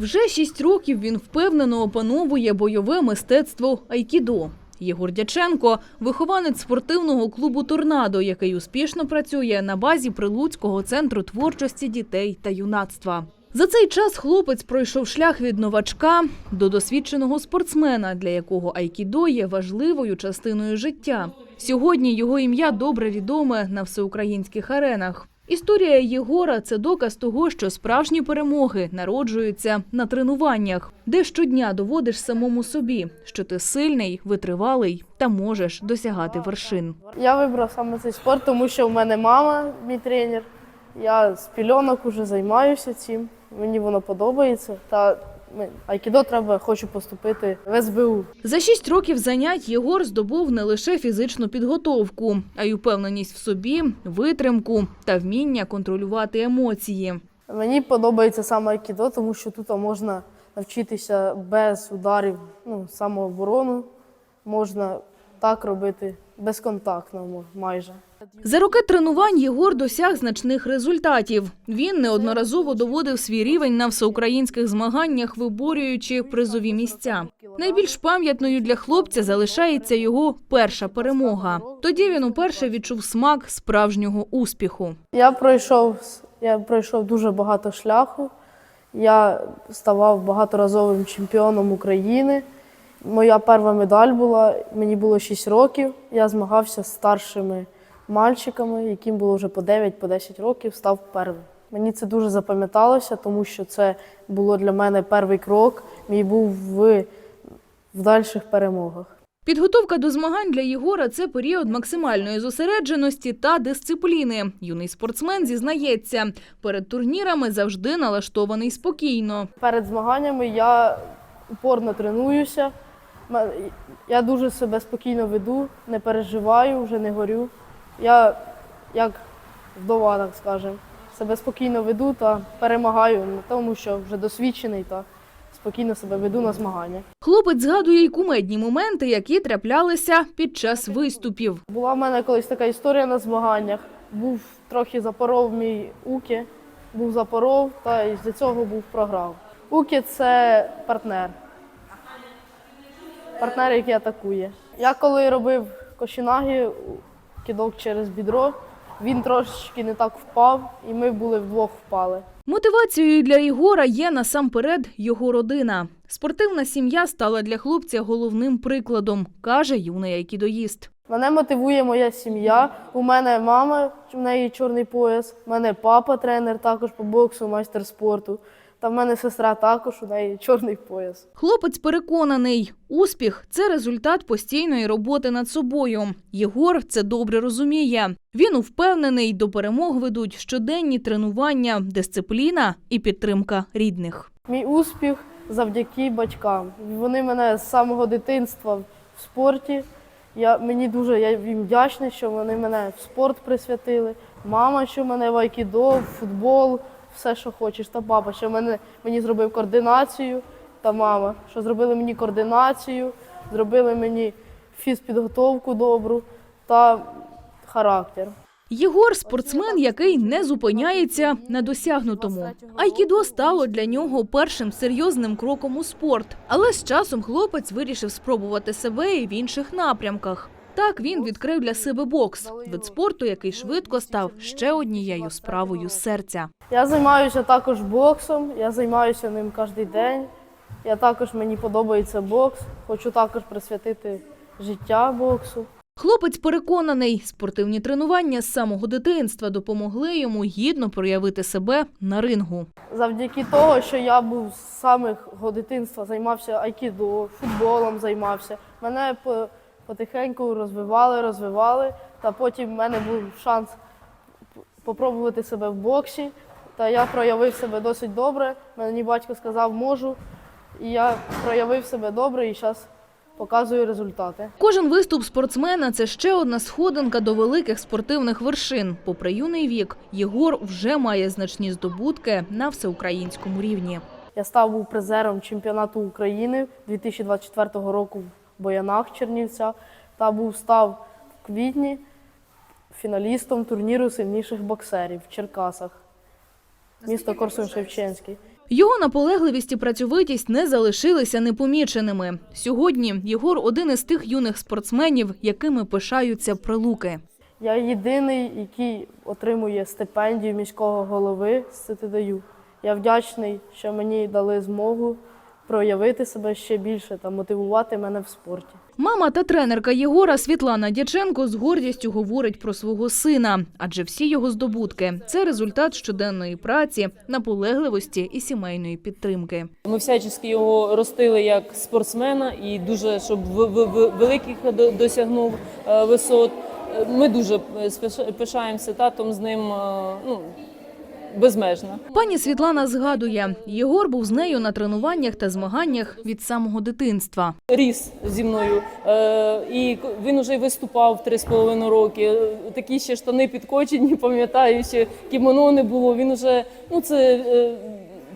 Вже шість років він впевнено опановує бойове мистецтво айкідо. Єгор Дяченко – вихованець спортивного клубу «Торнадо», який успішно працює на базі Прилуцького центру творчості дітей та юнацтва. За цей час хлопець пройшов шлях від новачка до досвідченого спортсмена, для якого айкідо є важливою частиною життя. Сьогодні його ім'я добре відоме на всеукраїнських аренах. Історія Єгора це доказ того, що справжні перемоги народжуються на тренуваннях, де щодня доводиш самому собі, що ти сильний, витривалий та можеш досягати вершин. Я вибрав саме цей спорт, тому що в мене мама, мій тренер. Я з пільонок вже займаюся цим. Мені воно подобається. Та айкідо треба, хочу поступити в СБУ. За шість років занять Єгор здобув не лише фізичну підготовку, а й упевненість в собі, витримку та вміння контролювати емоції. Мені подобається саме айкідо, тому що тут можна навчитися без ударів, ну, самооборону. Можна так робити безконтактно мо- майже. За роки тренувань Єгор досяг значних результатів. Він неодноразово доводив свій рівень на всеукраїнських змаганнях, виборюючи призові місця. Найбільш пам'ятною для хлопця залишається його перша перемога. Тоді він уперше відчув смак справжнього успіху. Я пройшов, я пройшов дуже багато шляху. Я ставав багаторазовим чемпіоном України. Моя перша медаль була, мені було 6 років. Я змагався з старшими мальчиками, яким було вже по 9 по років, став первим. Мені це дуже запам'яталося, тому що це було для мене перший крок. Мій був в, в дальших перемогах. Підготовка до змагань для Єгора це період максимальної зосередженості та дисципліни. Юний спортсмен зізнається, перед турнірами завжди налаштований спокійно. Перед змаганнями я упорно тренуюся. Я дуже себе спокійно веду, не переживаю, вже не горю. Я як вдова, так скажемо, себе спокійно веду та перемагаю, тому що вже досвідчений та спокійно себе веду на змагання. Хлопець згадує й кумедні моменти, які траплялися під час виступів. Була в мене колись така історія на змаганнях. Був трохи запоров мій Укі, був запоров, та із за цього був програв. Укі це партнер. Партнер, який атакує. Я коли робив кошінагі, кидок через бідро, він трошечки не так впав, і ми були вдвох впали. Мотивацією для Єгора є насамперед його родина. Спортивна сім'я стала для хлопця головним прикладом, каже юний айкідоїст. Мене мотивує моя сім'я. У мене мама, в неї чорний пояс, у мене папа тренер також по боксу, майстер спорту. Та в мене сестра також, у неї чорний пояс. Хлопець переконаний, успіх це результат постійної роботи над собою. Єгор це добре розуміє. Він впевнений, до перемог ведуть щоденні тренування, дисципліна і підтримка рідних. Мій успіх завдяки батькам. Вони мене з самого дитинства в спорті. Я, мені дуже я їм вдячний, що вони мене в спорт присвятили. Мама, що мене в айкідо, в футбол, все, що хочеш. Та папа, що мене, мені зробив координацію. Та мама, що зробили мені координацію, зробили мені фізпідготовку добру та характер. Єгор спортсмен, який не зупиняється на досягнутому. Айкідо стало для нього першим серйозним кроком у спорт. Але з часом хлопець вирішив спробувати себе і в інших напрямках. Так він відкрив для себе бокс, вид спорту, який швидко став ще однією справою серця. Я займаюся також боксом, я займаюся ним кожен день. Я також мені подобається бокс. Хочу також присвятити життя боксу. Хлопець переконаний, спортивні тренування з самого дитинства допомогли йому гідно проявити себе на рингу. Завдяки того, що я був з самого дитинства, займався айкідо, футболом займався. Мене по- потихеньку розвивали, розвивали, та потім в мене був шанс спробувати себе в боксі. Та я проявив себе досить добре. Мені батько сказав, можу. І я проявив себе добре і зараз показую результати. Кожен виступ спортсмена це ще одна сходинка до великих спортивних вершин. Попри юний вік, Єгор вже має значні здобутки на всеукраїнському рівні. Я став був призером чемпіонату України 2024 року Боянах Чернівця та був став в квітні фіналістом турніру сильніших боксерів в Черкасах, місто Корсун Шевченський. Його наполегливість і працьовитість не залишилися непоміченими. Сьогодні Єгор один із тих юних спортсменів, якими пишаються прилуки. Я єдиний, який отримує стипендію міського голови з ЦТДЮ. Я вдячний, що мені дали змогу проявити себе ще більше та мотивувати мене в спорті. Мама та тренерка Єгора Світлана Дяченко з гордістю говорить про свого сина, адже всі його здобутки це результат щоденної праці, наполегливості і сімейної підтримки. Ми всячески його ростили як спортсмена і дуже щоб великих досягнув е, висот. Ми дуже пишаємося татом з ним е, ну, безмежно. Пані Світлана згадує, Єгор був з нею на тренуваннях та змаганнях від самого дитинства. Ріс зі мною. Е, і він уже й виступав три з половиною роки. Такі ще штани підкочені, пам'ятаю, ще кімоно не було. Він уже ну це, е,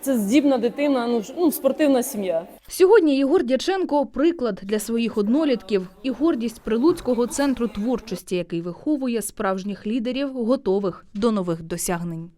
це здібна дитина, ну, ну спортивна сім'я. Сьогодні Єгор Дяченко – приклад для своїх однолітків і гордість Прилуцького центру творчості, який виховує справжніх лідерів, готових до нових досягнень.